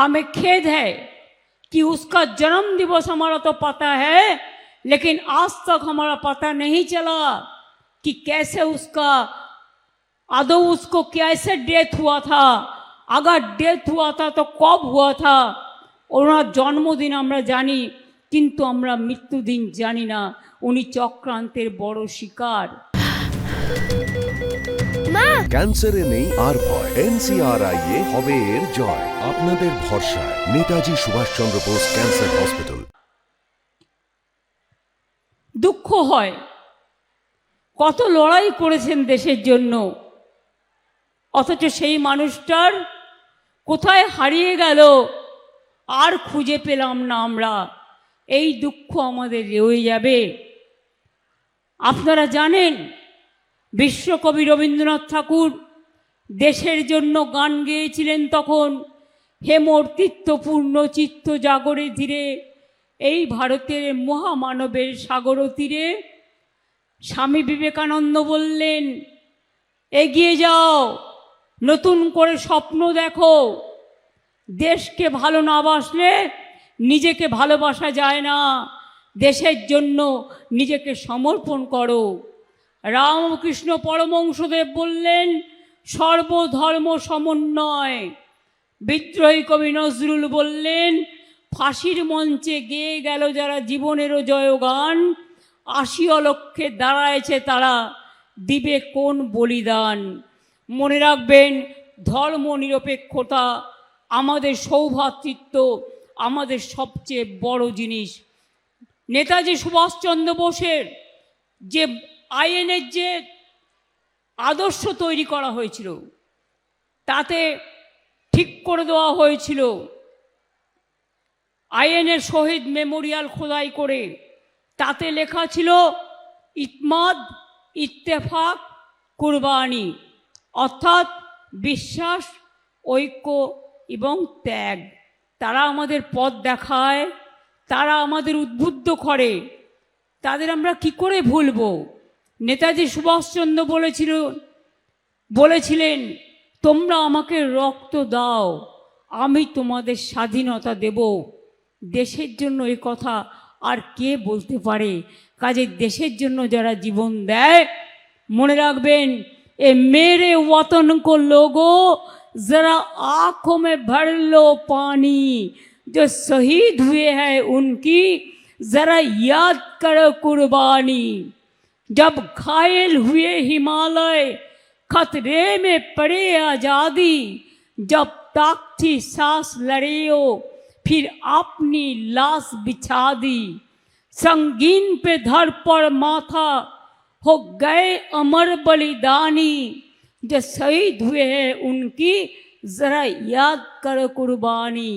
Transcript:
हमें खेद है कि उसका जन्म दिवस हमारा तो पता है लेकिन आज तक हमारा पता नहीं चला कि कैसे उसका आदौ उसको कैसे डेथ हुआ था अगर डेथ हुआ था तो कब हुआ था ওনার জন্মদিন আমরা জানি কিন্তু আমরা মৃত্যুদিন জানি না উনি চক্রান্তের বড় শিকার ক্যান্সারে নেই আর ভয়। এনসিআরআই এ হবে এর জয়। আপনাদের ভরসায়। Netaji Subhash Chandra Bose cancer hospital. দুঃখ হয়। কত লড়াই করেছেন দেশের জন্য। অথচ সেই মানুষটার কোথায় হারিয়ে গেল, আর খুঁজে পেলাম না আমরা। এই দুঃখ আমাদের রয়ে যাবে। আপনারা জানেন বিশ্বকবি রবীন্দ্রনাথ ঠাকুর দেশের জন্য গান গেয়েছিলেন তখন। হেমর তীর্থপূর্ণ চিত্ত জাগরে ধীরে, এই ভারতের মহামানবের সাগর তীরে। স্বামী বিবেকানন্দ বললেন, এগিয়ে যাও, নতুন করে স্বপ্ন দেখো। দেশকে ভালো না বাসলে নিজেকে ভালোবাসা যায় না। দেশের জন্য নিজেকে সমর্পণ করো। রামকৃষ্ণ পরমংশদেব বললেন, সর্বধর্ম সমন্বয়। বিদ্রোহী কবি নজরুল বললেন, ফাঁসির মঞ্চে গেয়ে গেল যারা জীবনেরও জয়গান আশি অলক্ষে দাঁড়ায়ছে তারা, দিবে কোন বলিদান? মনে রাখবেন, ধর্ম নিরপেক্ষতা আমাদের সৌভাতৃত্ব, আমাদের সবচেয়ে বড় জিনিস। নেতাজি সুভাষচন্দ্র বোসের যে আইএনের যে আদর্শ তৈরি করা হয়েছিল। তাতে ঠিক করে দেওয়া হয়েছিল। আইএনের শহীদ মেমোরিয়াল খোদাই করে। তাতে লেখা ছিল, ইতমাদ, ইত্তেফাক, কুরবানি। অর্থাৎ বিশ্বাস, ঐক্য এবং ত্যাগ। তারা আমাদের পথ দেখায়, তারা আমাদের উদ্বুদ্ধ করে। তাদের আমরা কি করে ভুলবো? নেতাজি সুভাষচন্দ্র বলেছিল বলেছিলেন তোমরা আমাকে রক্ত দাও আমি তোমাদের স্বাধীনতা দেব দেশের জন্য এই কথা আর কে বলতে পারে কাজে দেশের জন্য যারা জীবন দেয় মনে রাখবেন এ মেরে वतन को लोगो जरा आंखों में भर लो पानी जो शहीद हुए हैं उनकी जरा याद करो कुर्बानी जब घायल हुए हिमालय खतरे में पड़े आज़ादी, जब तक थी सांस लड़े हो, फिर अपनी लाश बिछा दी। संगीन पे धर पर माथा हो गए अमर बलिदानी। जो शहीद हुए हैं उनकी जरा याद करो कुर्बानी।